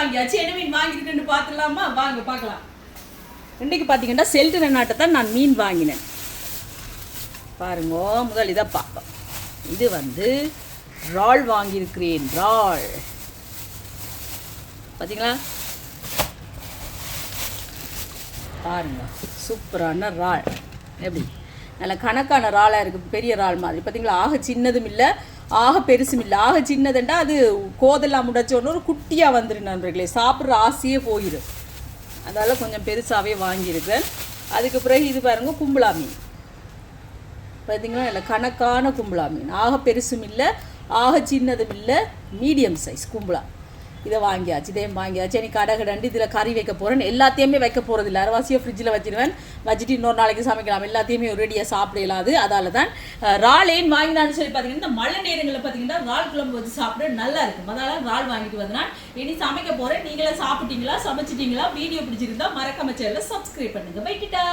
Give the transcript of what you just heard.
வாங்கியாச்சு. என்ன மீன் வாங்கியிருக்குன்னு பார்த்துடலாமா? வாங்க பார்க்கலாம். இன்றைக்கு பார்த்தீங்கன்னா செல்ட்டு நாட்டை தான் நான் மீன் வாங்கினேன். பாருங்க முதல் இதை பார்ப்போம். இது வந்து ரால் வாங்கியிருக்கிறேன் ரால் பார்த்தீங்களா? பாருங்க சூப்பரான ரால் எப்படி? நல்ல கணக்கான இறாலாக இருக்குது பெரிய ரால் மாதிரி. பார்த்தீங்களா? ஆக சின்னதும் இல்லை ஆக பெருசும் இல்லை ஆக சின்னதுண்டா அது கோதெல்லாம் முடைச்ச ஒரு குட்டியாக வந்துடும் நண்பர்களே. சாப்பிட்ற ஆசையே போயிடும் அதால் கொஞ்சம் பெருசாகவே வாங்கியிருக்கேன் அதுக்கு பிறகு இது பாருங்கள் கும்பலா மீன். பார்த்தீங்களா இல்லை கணக்கான கும்பலா மீன். ஆக பெருசும் இல்லை ஆக சின்னதும் இல்லை மீடியம் சைஸ் கும்பலா. இதை வாங்கியாச்சு இதையும் வாங்கியாச்சு. எனக்கு கடை கடண்டு இதில் கறி வைக்க போகிறேன் எல்லாத்தையுமே வைக்க போகிறது இல்லை அரைவாசியாக ஃப்ரிட்ஜில் வச்சிருவேன். வச்சுட்டு இன்னொரு நாளைக்கு சமைக்கலாம். எல்லாத்தையுமே ரெடியாக சாப்பிடலாம். அது அதால் தான் அஹ், ஏன் வாங்கினான்னு சொல்லி பார்த்தீங்கன்னா இந்த மழை நேரங்களில் பார்த்தீங்கன்னா இறால் குழம்பு வச்சு சாப்பிட நல்லா இருக்கும். அதனால ரால் வாங்கிட்டு வந்தேன். இனி சமைக்க போகிறேன் நீங்களே சாப்பிட்டீங்களா? சமைச்சிட்டீங்களா? வீடியோ பிடிச்சிருந்தா மறக்காம சேனலை சப்ஸ்கிரைப் பண்ணுங்கள் பைக்கிட்டா